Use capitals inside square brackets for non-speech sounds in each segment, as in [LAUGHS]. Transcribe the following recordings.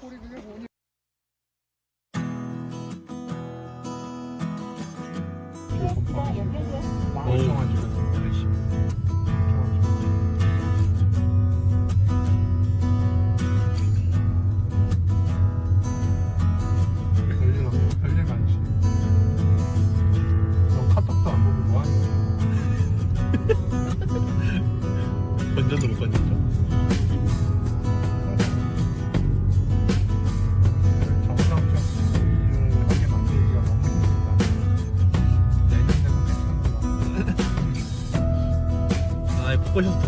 꼬리 그게 뭐니?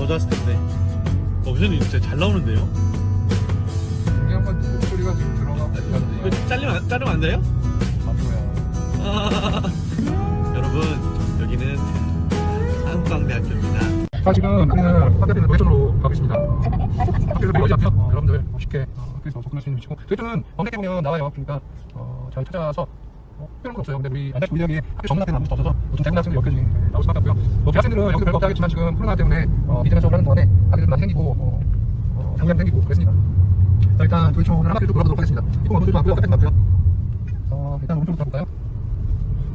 더 좋았을 텐데. 어, 선생님 진짜 잘 나오는데요? 중요한 건 목소리가 지금 들어가고 이거 있는데 잘리면, 안- 자르면 안 돼요? 바보야. 아, [LAUGHS] 여러분, 여기는 한국광대학교입니다. 자 지금 우리는 화대비는 노예촌으로 가고 있습니다. 학교에서 멀지 않고요. 어, 여러분들 쉽게 어, 학교에서 접근할 수 있는 위치고 노예촌은 검색해 보면 나와요. 그러니까 어, 잘 찾아서 어, 특별한 건 없어요. 근데 우리 안다시 우리 대학이 학교 앞에 나올 수 없어서 보통 대학원 학생들 여기까지 네, 나올 수밖에 없고요. 뭐 대학생들은 여기도 별거 없다 하겠지만 지금 코로나 때문에 어, 비대면 수업을 하는 동안에 학교들 많이 생기고 어, 어, 생기고 그랬습니다. 자 일단 노예촌을 하나 또 돌아보도록 하겠습니다. 입구 먼저 많고요. 끝까지 많고요. 어, 일단 오른쪽부터 볼까요?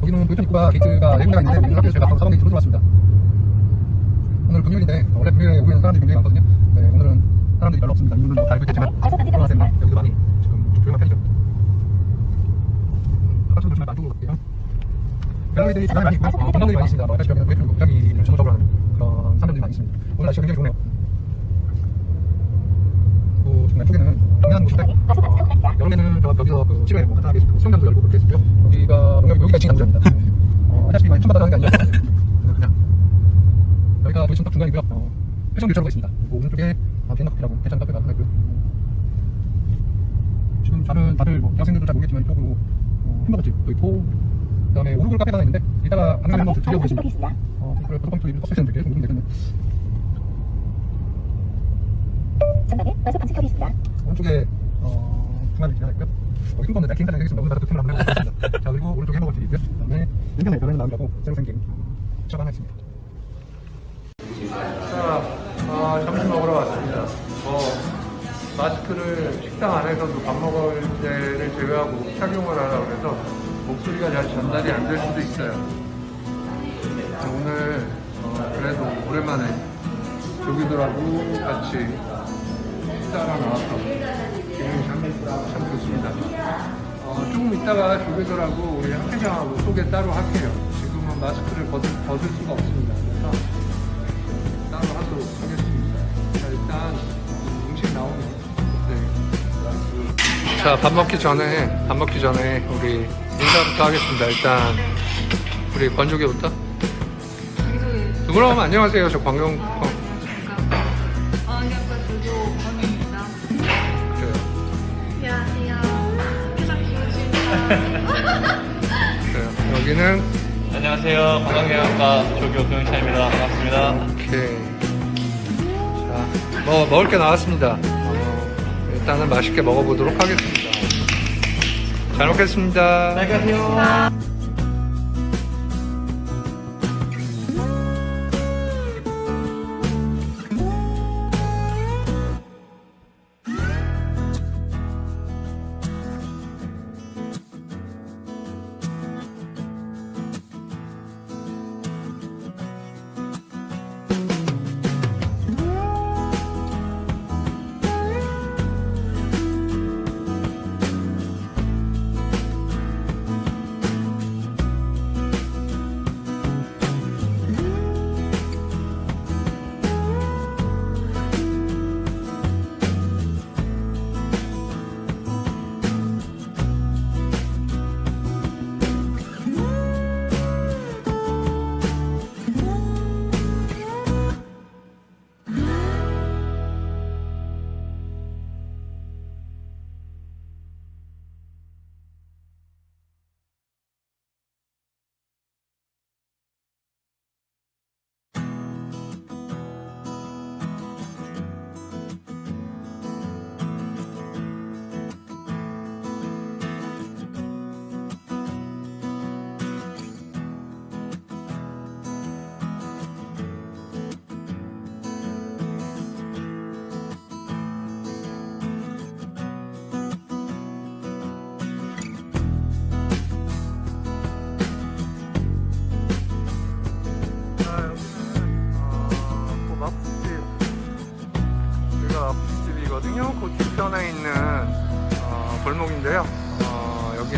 여기는 노예촌 입구가 게이트가 네 군데가 있는데 우리 학교에서 저희가 바로 4번 게이트로 들어왔습니다. 오늘 금요일인데 어, 원래 금요일에 오후에는 사람들이 굉장히 많거든요. 네, 오늘은 사람들이 별로 없습니다. 이분들은 뭐다 알고 있겠지만 코로나 때문에 여기도 많이 지금 좀 조용한 편이죠. 한쪽 조심히 안쪽으로 갈게요. 갤러리들이 주변에 많이 있고 어, 관광들이 많이 있습니다. 뭐 아시다시피 여기는 외국 굉장히 전문적으로 하는 그런 사람들이 많이 있습니다. 오늘 날씨가 굉장히 좋네요. 그리고 지금 왼쪽에는 동해안 곳인데 어, 여름에는 저 여기서 그 집에 뭐 간단하게 그 수영장도 열고 그렇게 했고요. 여기가 농협 여기가 지금 남자입니다. 어, 아시다시피 많이 천바다 하는 게 아니에요. 그냥 여기가 도시딱 중간이고요. 어, 회전 교차로가 있습니다. 그리고 오른쪽에 아, 비엔나 커피라고 회전 카페가 하나 있고요. 지금 다른 다들 뭐 대학생들도 잘 모르겠지만 이쪽으로 어, 햄버거집도 있고 그 다음에 오르골 카페가 하나 있는데 이따가 가능하면 한번 들려보겠습니다. 어, 그걸 포토방도 이렇게 떴을 텐데 계속 되겠네. 전방에 과속. 오른쪽에 어, 중간에 지나가 있고요. 어, 흰 건데 킹 사장 되겠습니다. 오늘 나도 캠을 한번 해보겠습니다. 자 그리고 오른쪽에 햄버거집이 있고요. 그 다음에 인터넷 변하는 마음이라고 새로 생긴 차가 하나 있습니다. 자, 아, 점심 먹으러 왔습니다. 뭐, 마스크를 식당 안에서도 밥 먹을 때를 제외하고 착용을 하라 그래서 목소리가 잘 전달이 안 될 수도 있어요. 오늘, 어, 그래도 오랜만에 조기들하고 같이 식사하러 나와서 기분이 참, 참 좋습니다. 어, 조금 이따가 조교들하고 우리 학회장하고 소개 따로 할게요. 지금은 마스크를 벗을, 벗을 수가 없습니다. 그래서 따로 하도록 하겠습니다. 자, 일단 음식 나오면 네. 자, 밥 먹기 전에 밥 먹기 전에 우리 인사부터 하겠습니다. 일단 우리 권조기부터. 누구나 하면 안녕하세요. 저 광영 어, 어학과 조교 권희입니다. 그래요. 안녕하세요. 회장 김우주입니다. 그래요. 여기는 안녕하세요. 관광경영과 조교 교영차입니다. 반갑습니다. 오케이. 자, 뭐 먹을 게 나왔습니다. 어, 일단은 맛있게 먹어보도록 하겠습니다. 잘 먹겠습니다. 안녕하세요.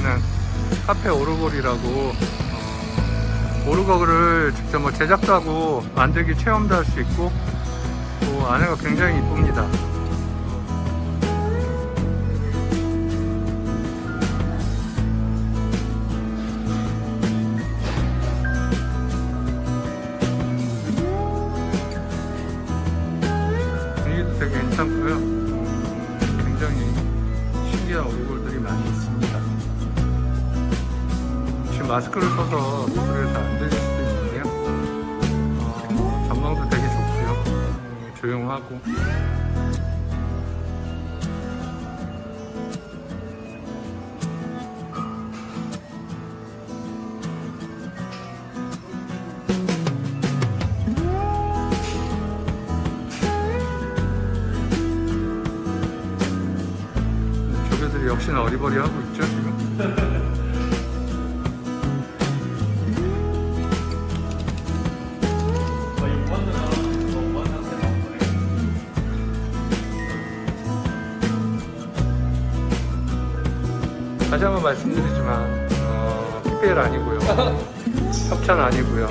여기는 카페 오르골이라고 어, 오르골을 직접 뭐 제작도 하고 만들기 체험도 할 수 있고 또 안에가 굉장히 이쁩니다. 마스크를 써서 소리를 잘 안 들릴 수도 있는데요. 어, 전망도 되게 좋고요. 음, 조용하고. 조교들이 역시나 어리버리하고 있죠 지금. 다시 한번 말씀드리지만 어, PPL 아니고요. [LAUGHS] 협찬 아니고요.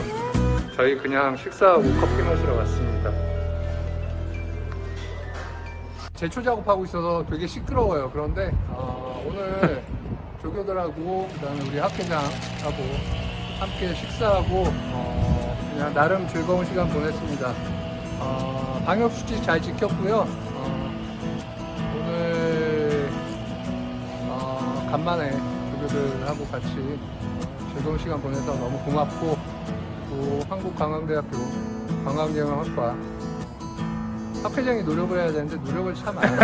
저희 그냥 식사하고 커피 마시러 왔습니다. 제초 작업하고 있어서 되게 시끄러워요. 그런데 어, 오늘 [LAUGHS] 조교들하고 그다음에 우리 학회장하고 함께 식사하고 어, 그냥 나름 즐거운 시간 보냈습니다. 어, 방역 수칙 잘 지켰고요. 간만에 조교들하고 같이 어, 즐거운 시간 보내서 너무 고맙고 또 한국관광대학교 관광경영학과 학회장이 노력을 해야 되는데 노력을 참 안 해요.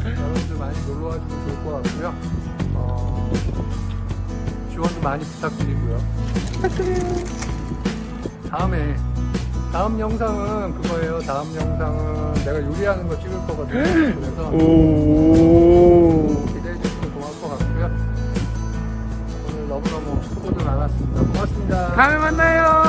그래서 여러분들 많이 놀러 와주면 좋을 것 같고요. 어, 지원도 많이 부탁드리고요. 다음에 다음 영상은 그거예요. 다음 영상은 내가 요리하는 거 찍을 거거든요. [GASPS] 그래서 기대해 주시면 고마울 것 같고요. 오늘 너무너무 수고들 많았습니다. 고맙습니다. 다음에 만나요.